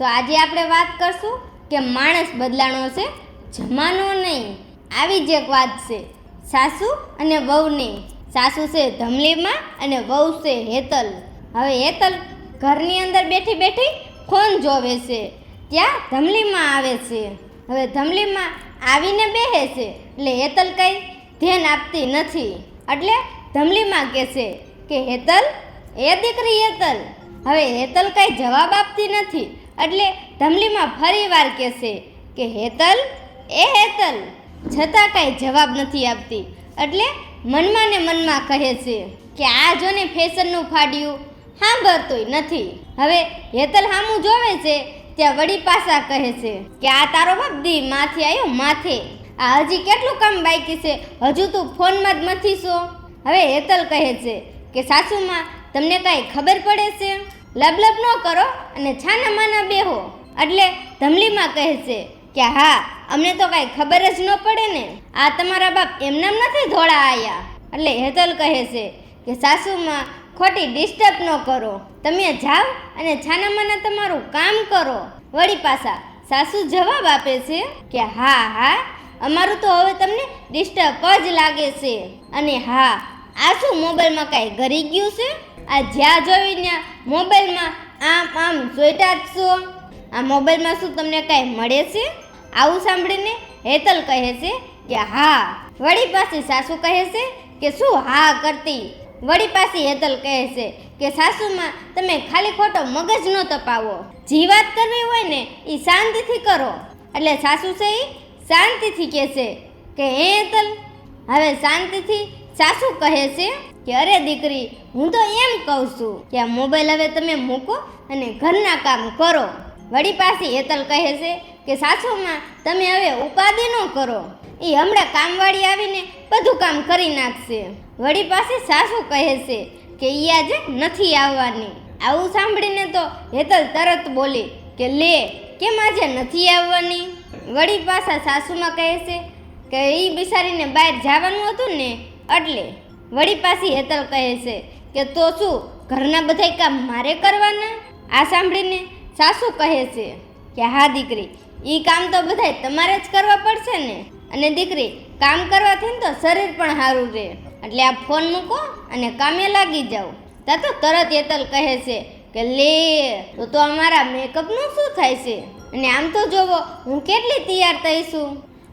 તો આજે આપણે વાત કરશું કે માણસ બદલાણો છે, જમાનો નહીં. આવી જ એક વાત છે. સાસુ અને વહુની સાસુ છે ધમલીમાં અને વહુ છે હેતલ. હવે હેતલ ઘરની અંદર બેઠી બેઠી ફોન જોવે છે. ત્યાં ધમલીમાં આવે છે. હવે ધમલીમાં આવીને બેસે છે. એટલે હેતલ કંઈ ધ્યાન આપતી નથી. એટલે ધમલીમાં કહે છે કે હેતલ, એ દીકરી હેતલ. હવે હેતલ કાંઈ જવાબ આપતી નથી. એટલે ધમલીમાં ફરી વાર કહેશે કે હેતલ, એ હેતલ. છતાં કાંઈ જવાબ નથી આપતી. એટલે મનમાં ને મનમાં કહે છે કે આ જોને ફેશનનું ફાડ્યું સાંભળતોય નથી. હવે હેતલ હામું જોવે છે, ત્યાં વળી પાસા કહે છે કે આ તારો બાપ માથે આવ્યો માથે. આ હજી કેટલું કામ બાકી છે? હજુ તું ફોનમાં જ નથી છો હવે હેતલ કહે છે કે સાસુમાં, તમને કાંઈ ખબર પડે છે? લબલબ ન કરો અને છાના માના બેહો. એટલે ધમલીમાં કહે છે કે, હા, અમને તો કાંઈ ખબર જ ન પડે ને. આ તમારા બાપ એમનામ નથી ધોળા આયા. એટલે હેતલ કહે છે કે, સાસુમાં ખોટી ડિસ્ટર્બ ન કરો. તમે જાઓ અને છાના માના તમારું કામ કરો. વળી પાછા સાસુ જવાબ આપે છે કે, હા હા, અમારું તો હવે તમને ડિસ્ટર્બ જ લાગે છે. અને, હા આ શું મોબાઈલમાં કાંઈ ઘરી ગયું છે? આ જ્યાં જોઈને મોબાઈલમાં આમ આમ જોઈતા જ છો. આ મોબાઈલમાં શું તમને કાંઈ મળે છે? આવું સાંભળીને હેતલ કહે છે કે હા. વળી પાછી સાસુ કહે છે કે શું હા કરતી? વળી પાછી હેતલ કહે છે કે સાસુમાં તમે ખાલી ખોટો મગજ ન તપાવો. જી વાત કરવી હોય ને એ શાંતિથી કરો. એટલે સાસુ છે એ શાંતિથી કહે છે કે હે હેતલ, હવે શાંતિથી સાસુ કહે છે કે, અરે દીકરી, હું તો એમ કહું છું કે આ મોબાઈલ હવે તમે મૂકો અને ઘરના કામ કરો. વળી પાછી હેતલ કહે છે કે, સાસુમાં, તમે હવે ઉપાધિ ન કરો. એ હમણાં કામવાળી આવીને બધું કામ કરી નાખશે. વળી પાછી સાસુ કહે છે કે, ઈ આજે નથી આવવાની. આવું સાંભળીને તો હેતલ તરત બોલી કે, લે, કેમ આજે નથી આવવાની? વળી પાછા સાસુમાં કહે છે કે એ બિચારીને બહાર જવાનું હતું ને એટલે વળી પાછી હેતલ કહે છે કે તો શું ઘરના બધાય કામ મારે કરવાના? આ સાંભળીને સાસુ કહે છે કે હા દીકરી એ કામ તો બધાય તમારે જ કરવા પડશે ને? અને દીકરી, કામ કરવાથી ને તો શરીર પણ સારું રહે એટલે આ ફોન મૂકો અને કામે લાગી જાઓ. તા તો તરત હેતલ કહે છે કે લે, તો તો અમારા મેકઅપનું શું થાય છે? અને આમ તો જોવો, હું કેટલી તૈયાર થઈશું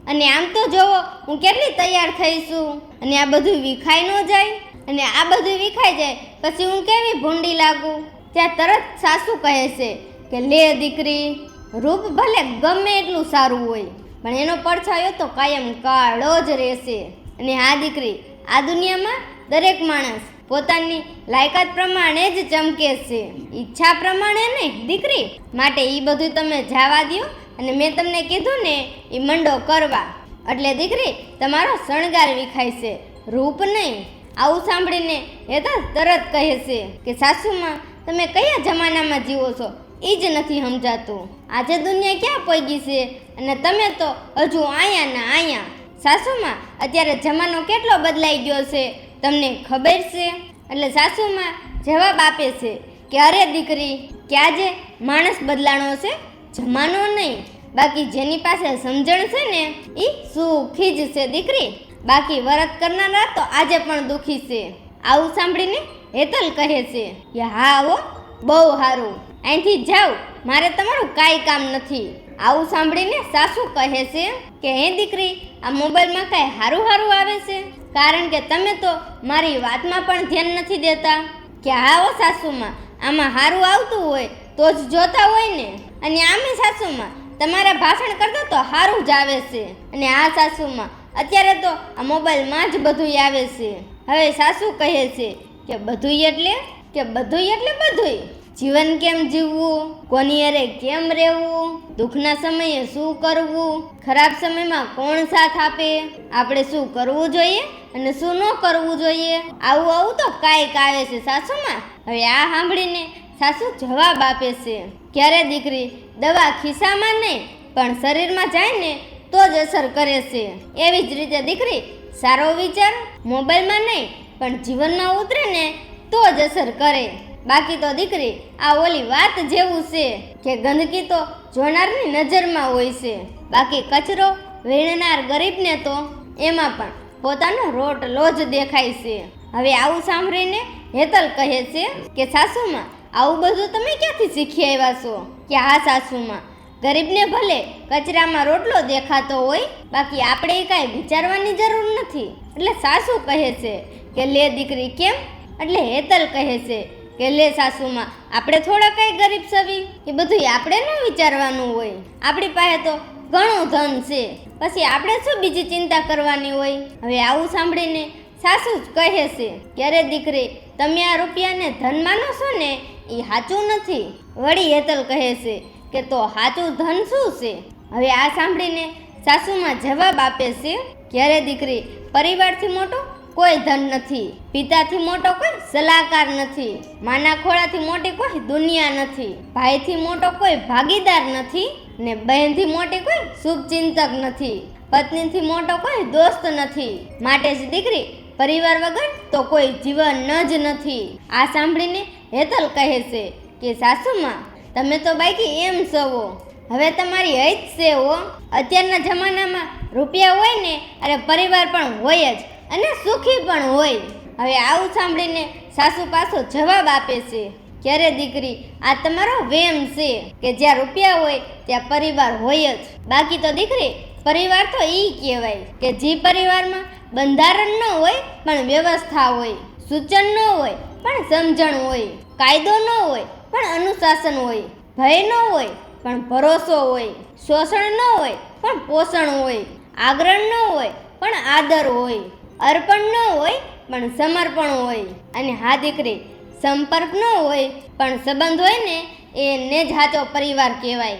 અને આમ તો જોવો હું કેટલી તૈયાર થઈશું અને આ બધું વિખાઈ ન જાય? અને આ બધું વિખાઈ જાય, પછી હું કેવી ભૂંડી લાગુ? ત્યાં તરત સાસુ કહે છે કે, લે દીકરી, રૂપ ભલે ગમે એટલું સારું હોય, પણ એનો પડછાયો તો કાયમ કાળો જ રહેશે. અને આ દીકરી, આ દુનિયામાં દરેક માણસ પોતાની લાયકાત પ્રમાણે જ ચમકે છે. ઈચ્છા પ્રમાણે નહીં, દીકરી, માટે એ બધું તમે જવા દો અને મેં તમને કીધું ને એ મંડો કરવા. એટલે દીકરી, તમારો શણગાર વિખાય છે. રૂપ નહીં. આવું સાંભળીને એ તો તરત કહે છે કે, સાસુમાં, તમે કયા જમાનામાં જીવો છો? એ જ નથી સમજાતું. આજે દુનિયા ક્યાં પહોંચી છે? અને તમે તો હજુ આયા ને આયા. સાસુમાં, અત્યારે જમાનો કેટલો બદલાઈ ગયો છે? તમને ખબર છે? એટલે સાસુમાં જવાબ આપે છે કે, અરે દીકરી, કે આજે માણસ બદલાણો છે? જમાનો નહીં. બાકી જેની પાસે સમજણ છે ને એ સુખી જ છે, દીકરી. બાકી વરત કરનારા તો આજે પણ દુખી છે. આવું સાંભળીને હેતલ કહે છે કે હા હો, બહુ સારું અહીંથી જાઓ, મારે તમારું કાંઈ કામ નથી. આવું સાંભળીને સાસુ કહે છે કે, હે દીકરી, આ મોબાઈલમાં કાંઈ સારું સારું આવે છે? કારણ કે તમે તો મારી વાતમાં પણ ધ્યાન નથી દેતા. કે હા હો સાસુમાં, આમાં સારું આવતું હોય તો જ જોતા હોય ને. અને આમે સાસુમાં તમારા ભાષણ કરતા તો સારું જ આવે છે. અને આ સાસુમાં અત્યારે તો આ મોબાઈલમાં જ બધું આવે છે. હવે સાસુ કહે છે કે બધું એટલે? કે બધું એટલે બધું જીવન કેમ જીવવું? કોની અરે કેમ રહેવું? દુઃખના સમયે શું કરવું? ખરાબ સમયમાં કોણ સાથ આપે? આપણે શું કરવું જોઈએ અને શું ન કરવું જોઈએ? આવું આવું તો કાંઈક આવે છે સાસુમાં. હવે આ સાંભળીને સાસુ જવાબ આપે છે, ક્યારે દીકરી, દવા ખિસ્સામાં નહીં પણ શરીરમાં જાય ને તો જ અસર કરે છે. એવી જ રીતે દીકરી સારો વિચાર મોબાઈલમાં નહીં, પણ જીવનમાં ઉતરે ને તો જ અસર કરે. બાકી તો દીકરી આ ઓલી વાત જેવું છે કે ગંદકી તો જોનારની નજરમાં હોય છે. બાકી કચરો વીણનાર ગરીબને તો એમાં પણ પોતાનો રોટલો જ દેખાય છે. હવે આવું સાંભળીને હેતલ કહે છે કે, સાસુમાં, આવું બધું તમે ક્યાંથી શીખી આવ્યા છો? કે હા સાસુમાં? ગરીબને ભલે કચરામાં રોટલો દેખાતો હોય, બાકી આપણે કાંઈ વિચારવાની જરૂર નથી. એટલે સાસુ કહે છે કે, લે દીકરી, કેમ? એટલે હેતલ કહે છે કે, લે સાસુમાં, આપણે થોડા કંઈ ગરીબ સવી, એ બધું આપણે ન વિચારવાનું હોય. આપણી પાસે તો ઘણું ધન છે. પછી આપણે શું બીજી ચિંતા કરવાની હોય? હવે આવું સાંભળીને સાસુ જ કહે છે, ક્યારે દીકરી, તમે આ રૂપિયાને ધન માનો છો ને, એ સાચું નથી. વળી હેતલ કહે છે કે, તો સાચું ધન શું છે? હવે આ સાંભળીને સાસુમાં જવાબ આપે છે, ક્યારે દીકરી, પરિવારથી મોટો કોઈ ધન નથી, પિતાથી મોટો કોઈ સલાહકાર નથી માના ખોળાથી મોટી કોઈ દુનિયા નથી, ભાઈથી મોટો કોઈ ભાગીદાર નથી ને બહેનથી મોટી કોઈ શુભચિંતક નથી, પત્નીથી મોટો કોઈ દોસ્ત નથી, માટે જ દીકરી પરિવાર વગર તો કોઈ જીવન જ નથી. આ સાંભળીને હેતલ કહે છે કે સાસુમાં તમે તો બાકી એમ સવો. હવે તમારી હૈત છે હો. અત્યારના જમાનામાં રૂપિયા હોય ને, અરે પરિવાર પણ હોય જ અને સુખી પણ હોય. હવે આવું સાંભળીને સાસુ પાછો જવાબ આપે છે, ક્યારે દીકરી, આ તમારો વેમ છે કે જ્યાં રૂપિયા હોય, ત્યાં પરિવાર હોય જ. બાકી તો દીકરી પરિવાર તો એ કહેવાય કે જે પરિવારમાં બંધારણ ન હોય, પણ વ્યવસ્થા હોય, સૂચન ન હોય, પણ સમજણ હોય, કાયદો ન હોય, પણ અનુશાસન હોય, ભય ન હોય, પણ ભરોસો હોય, શોષણ ન હોય, પણ પોષણ હોય, આગ્રહ ન હોય, પણ આદર હોય, અર્પણ ન હોય, પણ સમર્પણ હોય. અને હા દીકરી, સંપર્ક ન હોય, પણ સંબંધ હોય ને, એને જ સાચો પરિવાર કહેવાય.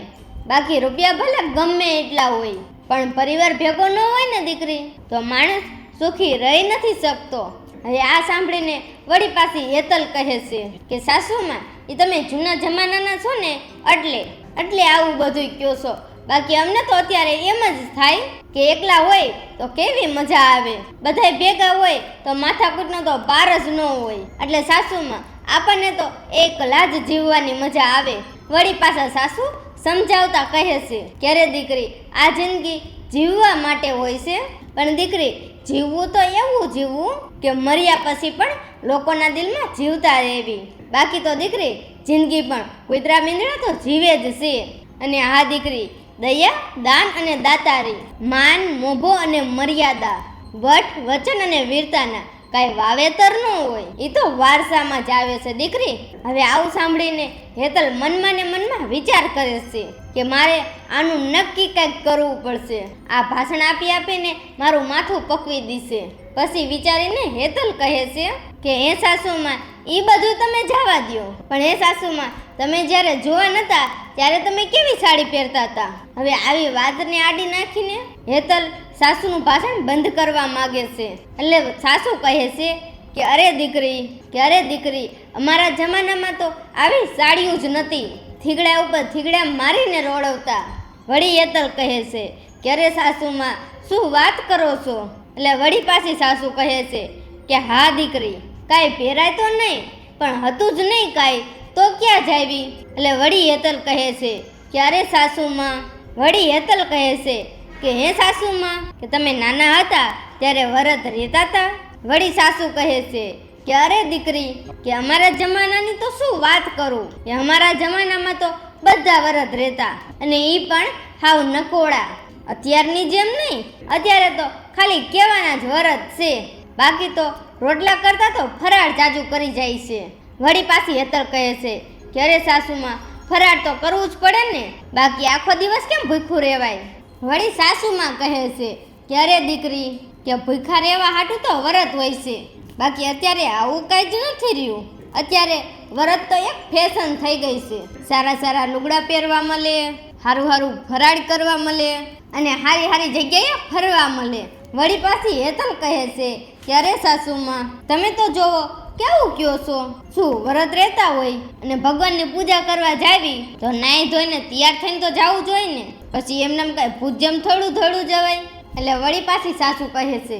બાકી રૂપિયા ભલે ગમે એટલા હોય પણ પરિવાર ભેગો ન હોય ને દીકરી, તો માણસ સુખી રહી નથી શકતો. હવે આ સાંભળીને વળી પાછી હેતલ કહે છે કે, સાસુમાં એ તમે જૂના જમાનાના છો ને, એટલે એટલે આવું બધું કહો છો. બાકી અમને તો અત્યારે એમ જ થાય કે એકલા હોય તો કેવી મજા આવે. બધાય ભેગા હોય તો માથાકૂટનો તો પાર જ ન હોય. એટલે સાસુમાં આપણને તો એકલા જ જીવવાની મજા આવે. વળી પાછા સાસુ સમજાવતા કહે છે ક્યારે દીકરી, આ જિંદગી જીવવા માટે હોય છે? પણ દીકરી, જીવવું તો એવું જીવવું કે મર્યા પછી પણ લોકોના દિલમાં જીવતા રહેવી. બાકી તો દીકરી, જિંદગી પણ કુતરા મીંદડા તો જીવે જ છે. અને આ દીકરી, દયા, દાન અને દાતારી, માન, મોભો અને મર્યાદા, વટ, વચન અને વીરતાના કાંઈ વાવેતર ન હોય. એ તો વારસામાં જ આવે છે, દીકરી. હવે આવું સાંભળીને હેતલ મનમાં ને મનમાં વિચાર કરે છે કે મારે આનું નક્કી કંઈક કરવું પડશે. આ ભાષણ આપી આપીને મારું માથું પકવી દેશે. પછી વિચારીને હેતલ કહે છે કે, હે સાસુમાં એ બધું તમે જવા દો પણ હે સાસુમાં તમે જ્યારે જોવા નતા ત્યારે તમે કેવી સાડી પહેરતા હતા? હવે આવી વાતને આડી નાખીને હેતલ સાસુનું ભાષણ બંધ કરવા માગે છે. એટલે સાસુ કહે છે કે, અરે દીકરી, કે અરે દીકરી, અમારા જમાનામાં તો આવી સાડીઓ જ નથી થીગડા ઉપર થીગડા મારીને રોડવતા વળી હેતલ કહે છે કે, અરે સાસુમાં, શું વાત કરો છો? એટલે વળી પાછી સાસુ કહે છે કે, હા દીકરી, કાંઈ પહેરાય તો નહીં, પણ હતું જ નહીં કાંઈ. તો ક્યાં જાવી એટલે વળી હેતલ કહે છે, ક્યારે સાસુમાં? વળી હેતલ કહે છે કે, હે સાસુમાં, કે તમે નાના હતા ત્યારે વરત રહેતા હતા વળી સાસુ કહે છે કે અરે દીકરી? કે અમારા જમાનાની તો શું વાત કરું? કે અમારા જમાનામાં તો બધા વરત રહેતા અને એ પણ હાવ નકોડા. અત્યારની જેમ નહીં, અત્યારે તો ખાલી કહેવાના જ વરત છે. બાકી તો રોટલા કરતા તો ફરાળ જાજુ કરી જાય છે. વળી પાછી હેતર કહે છે કે અરે સાસુમાં ફરાળ તો કરવું જ પડે ને? બાકી આખો દિવસ કેમ ભૂખ્યું રહેવાય? વળી સાસુમાં કહે છે કે અરે દીકરી કે ભૂખા રહેવા હાટું તો વરત હોય છે. બાકી અત્યારે આવું કાંઈ જ નથી રહ્યું. અત્યારે વરત તો એક ફેશન થઈ ગઈ છે. સારા સારા લુગડા પહેરવા મળે સારું સારું ફરાળ કરવા મળે અને હારી હારી જગ્યાએ ફરવા મળે. વળી પાછી હેતલ કહે છે કે સાસુમાં, તમે તો જોવો કેવું કયો છો? શું વ્રત રહેતા હોય? અને ભગવાનની પૂજા કરવા જાવી? તો નાઈ ધોઈને તૈયાર થઈને તો જવું જોઈએ ને. પછી એમનેમ કાંઈ પૂજ્યમ થોડું થોડું જવાય. એટલે વળી પાછી સાસુ કહે છે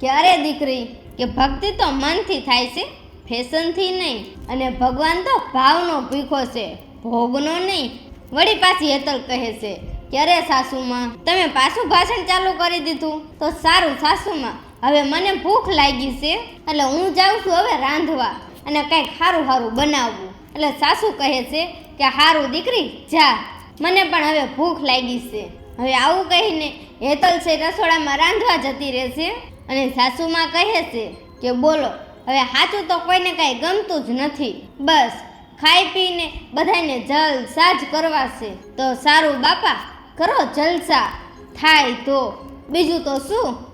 કે, અરે દીકરી, કે ભક્તિ તો મનથી થાય છે, ફેશનથી નહીં. અને ભગવાન તો ભાવનો ભીખો છે, ભોગનો નહીં. વળી પાછી હેતલ કહે છે ક્યારે સાસુમાં, તમે પાછું ભાષણ ચાલુ કરી દીધું. તો સારું સાસુમાં હવે મને ભૂખ લાગી છે, એટલે હું જાઉં છું હવે રાંધવા અને કંઈક સારું સારું બનાવવું. એટલે સાસુ કહે છે કે સારું દીકરી, જા. મને પણ હવે ભૂખ લાગી છે. હવે આવું કહીને હેતલ છે રસોડામાં રાંધવા જતી રહેશે અને સાસુમાં કહે છે કે બોલો, હવે સાચું તો કોઈને કાંઈ ગમતું જ નથી. બસ, ખાઈ પીને બધાને જલસા જ કરવા છે. તો સારું બાપા, કરો જલસા. થાય તો. બીજું તો શું?